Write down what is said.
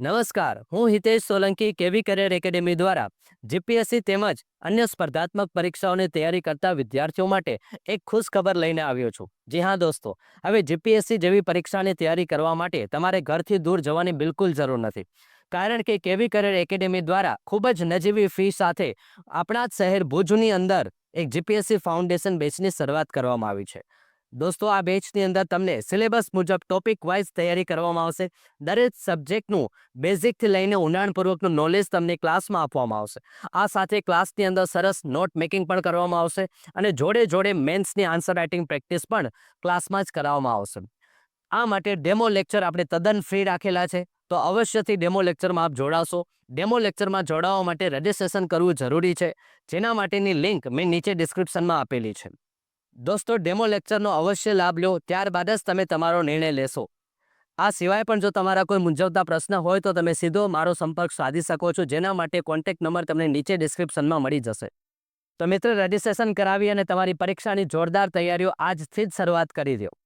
નમસ્કાર, હું હિતેશ સોલંકી, કેવી કરિયર એકેડેમી દ્વારા જીપીએસસી તેમજ અન્ય સ્પર્ધાત્મક પરીક્ષાઓની તૈયારી કરતા વિદ્યાર્થીઓ માટે એક ખુશ ખબર લઈને આવ્યો છું. જી હા, દોસ્તો. હવે જીપીએસસી જેવી પરીક્ષાની તૈયારી કરવા માટે તમારે ઘરથી દૂર જવાની બિલકુલ જરૂર નથી. કારણ કે કેવી કરિયર એકેડેમી દ્વારા ખૂબ જ નજીવી ફી સાથે આપણા જ શહેર ભુજની અંદર એક જીપીએસસી ફાઉન્ડેશન બેચની શરૂઆત કરવામાં આવી છે. દોસ્તો, આ બેચની અંદર તમને સિલેબસ મુજબ ટોપિક વાઇઝ તૈયારી કરવામાં આવશે. દરેક સબ્જેક્ટનું બેઝિકથી લઈને ઊંડાણપૂર્વકનું નોલેજ તમને ક્લાસમાં આપવામાં આવશે. આ સાથે ક્લાસની અંદર સરસ નોટ મેકિંગ પણ કરવામાં આવશે અને જોડે જોડે મેન્સની આન્સર રાઇટિંગ પ્રેક્ટિસ પણ ક્લાસમાં જ કરાવવામાં આવશે. આ માટે ડેમો લેક્ચર આપણે તદ્દન ફ્રી રાખેલા છે. તો અવશ્યથી ડેમો લેક્ચરમાં આપ જોડાશો. ડેમો લેક્ચરમાં જોડાવા માટે રજિસ્ટ્રેશન કરવું જરૂરી છે. જેના માટેની લિંક મેં નીચે ડિસ્ક્રિપ્શનમાં આપેલી છે. દોસ્તો, ડેમો લેક્ચરનો અવશ્ય લાભ લો. ત્યારબાદ જ તમે તમારો નિર્ણય લેશો. આ સિવાય પણ જો તમારા કોઈ મૂંઝવતા પ્રશ્ન હોય તો તમે સીધો મારો સંપર્ક સાધી શકો છો, જેના માટે કોન્ટેક્ટ નંબર તમને નીચે ડિસ્ક્રિપ્શનમાં મળી જશે. તો મિત્ર રજિસ્ટ્રેશન કરાવી અને તમારી પરીક્ષાની જોરદાર તૈયારીઓ આજથી જ શરૂઆત કરી દો.